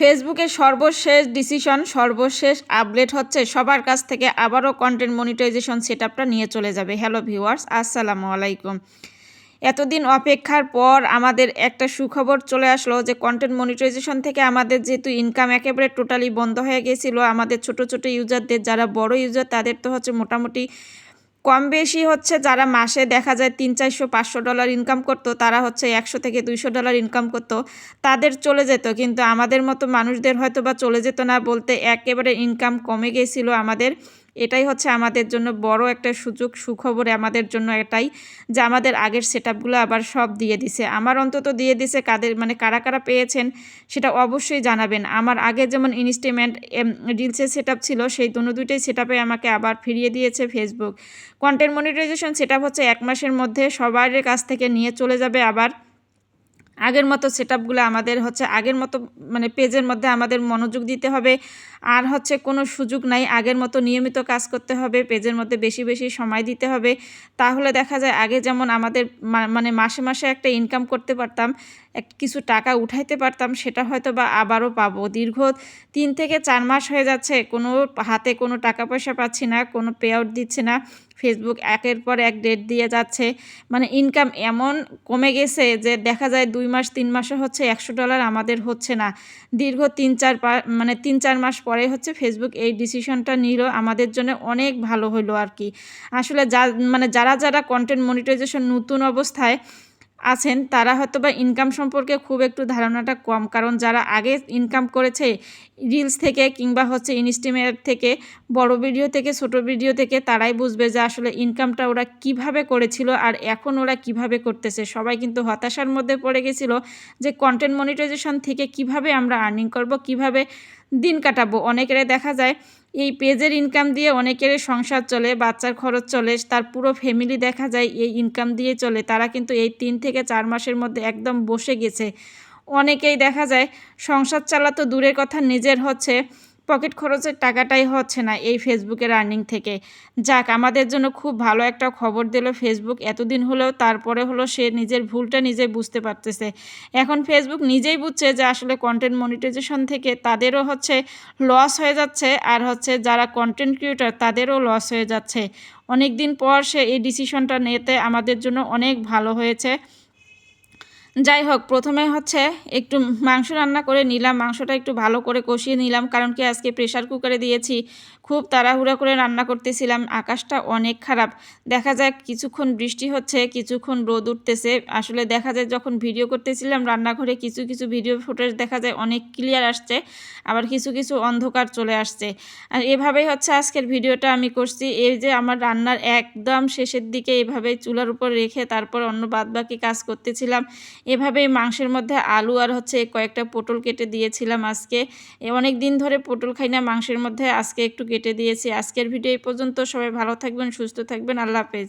ফেসবুকের সর্বশেষ ডিসিশন, সর্বশেষ আপডেট হচ্ছে সবার কাছ থেকে আবারও কন্টেন্ট মনিটাইজেশন সেট নিয়ে চলে যাবে। হ্যালো ভিউয়ার্স আসসালামু আলাইকুম। এতদিন অপেক্ষার পর আমাদের একটা সুখবর চলে আসলো যে কন্টেন্ট মনিটাইজেশন থেকে আমাদের যেহেতু ইনকাম একেবারে টোটালি বন্ধ হয়ে গেছিল, আমাদের ছোট ছোট ইউজারদের যারা বড় ইউজার তাদের তো হচ্ছে মোটামুটি কম বেশি হচ্ছে যারা মাসে দেখা যায় তিন, চারশো, পাঁচশো ডলার ইনকাম করতো, তারা হচ্ছে একশো থেকে দুইশো ডলার ইনকাম করতো, তাদের চলে যেত। কিন্তু আমাদের মতো মানুষদের হয়তো বা চলে যেত না বলতে একেবারে ইনকাম কমে গেছিল আমাদের। এটাই হচ্ছে আমাদের জন্য বড় একটা সুযোগ, সুখবর আমাদের জন্য এটাই যে আমাদের আগের সেট আবার সব দিয়ে দিছে। আমার অন্তত দিয়ে দিছে কাদের মানে কারা কারা পেয়েছেন সেটা অবশ্যই জানাবেন। আমার আগে যেমন ইনস্ট্রুমেন্ট রিলসের সেট ছিল, সেই দুটো দুইটাই সেট আমাকে আবার ফিরিয়ে দিয়েছে ফেসবুক কন্টেন্ট মনিটাইজেশন সেট হচ্ছে এক মাসের মধ্যে সবার কাছ থেকে নিয়ে চলে যাবে আবার আগের মতো সেট আমাদের হচ্ছে আগের মতো মানে পেজের মধ্যে আমাদের মনোযোগ দিতে হবে। আর হচ্ছে কোনো সুযোগ নাই, আগের মতো নিয়মিত কাজ করতে হবে, পেজের মধ্যে বেশি বেশি সময় দিতে হবে। তাহলে দেখা যায় আগে যেমন আমাদের মানে মাসে মাসে একটা ইনকাম করতে পারতাম, এক, কিছু টাকা উঠাইতে পারতাম, সেটা হয়তো বা আবারও পাবো। দীর্ঘ তিন থেকে চার মাস হয়ে যাচ্ছে, কোনো হাতে কোনো টাকা পয়সা পাচ্ছি না, কোনো পে আউট দিচ্ছে না। ফেসবুক একের পর এক ডেট দিয়ে যাচ্ছে। মানে ইনকাম এমন কমে গেছে যে দেখা যায় দুই মাস, তিন মাসে হচ্ছে একশো ডলার আমাদের হচ্ছে না। দীর্ঘ তিন, চার মানে তিন, চার মাস পরে হচ্ছে ফেসবুক এই ডিসিশনটা নিল। আমাদের জন্য অনেক ভালো হলো আর কি। আসলে যা মানে যারা যারা কন্টেন্ট মনিটাইজেশন নতুন অবস্থায় আছেন, তারা হয়তো বা ইনকাম সম্পর্কে খুব একটু ধারণাটা কম। কারণ যারা আগে ইনকাম করেছে রিলস থেকে কিংবা হচ্ছে ইনস্টিমেট থেকে, বড় ভিডিও থেকে, ছোট ভিডিও থেকে, তারাই বুঝবে যে আসলে ইনকামটা ওরা কীভাবে করেছিল আর এখন ওরা কীভাবে করতেছে। সবাই কিন্তু হতাশার মধ্যে পড়ে গেছিল যে কন্টেন্ট মনিটাইজেশন থেকে কীভাবে আমরা আর্নিং করব, কীভাবে দিন কাটাবো। অনেকের দেখা যায় এই পেজের ইনকাম দিয়ে অনেকের সংসার চলে, বাচ্চার খরচ চলে, তার পুরো ফ্যামিলি দেখা যায় এই ইনকাম দিয়ে চলে। তারা কিন্তু এই তিন থেকে চার মাসের মধ্যে একদম বসে গেছে। অনেকেই দেখা যায় সংসার চালা তো দূরের কথা, নিজের হচ্ছে পকেট খরচের টাকাটাই হচ্ছে না এই ফেসবুকের আর্নিং থেকে। যাক, আমাদের জন্য খুব ভালো একটা খবর দিল ফেসবুক এতদিন হলেও তারপরে হলো সে নিজের ভুলটা নিজে বুঝতে পারতেছে। এখন ফেসবুক নিজেই বুঝছে যে আসলে কন্টেন্ট মনিটাইজেশন থেকে তাদেরও হচ্ছে লস হয়ে যাচ্ছে আর হচ্ছে যারা কন্টেন্ট ক্রিয়েটার তাদেরও লস হয়ে যাচ্ছে। অনেক দিন পর সে এই ডিসিশনটা নিতে আমাদের জন্য অনেক ভালো হয়েছে। যাই হোক, প্রথমে হচ্ছে একটু মাংস রান্না করে নিলাম। মাংসটা একটু ভালো করে কষিয়ে নিলাম কারণ কি আজকে প্রেশার কুকারে দিয়েছি। খুব তাড়াহুড়া করে রান্না করতেছিলাম, আকাশটা অনেক খারাপ। দেখা যায় কিছুক্ষণ বৃষ্টি হচ্ছে, কিছুক্ষণ রোদ উঠতেছে। আসলে দেখা যায় যখন ভিডিও করতেছিলাম রান্নাঘরে কিছু কিছু ভিডিও ফুটেজ দেখা যায় অনেক ক্লিয়ার আসছে, আবার কিছু কিছু অন্ধকার চলে আসছে। আর এভাবেই হচ্ছে আজকের ভিডিওটা আমি করছি। এই যে আমার রান্নার একদম শেষের দিকে এভাবে চুলার উপর রেখে তারপর অন্য বাদবাকি কাজ করতেছিলাম। এভাবেই মাংসের মধ্যে আলু আর হচ্ছে কয়েকটা পটল কেটে দিয়েছিলাম আজকে। অনেক দিন ধরে পটল খাই না, মাংসের মধ্যে আজকে একটু কেটে দিয়েছি। আজকের ভিডিও এই পর্যন্ত। সবাই ভালো থাকবেন, সুস্থ থাকবেন। আল্লাহ হাফেজ।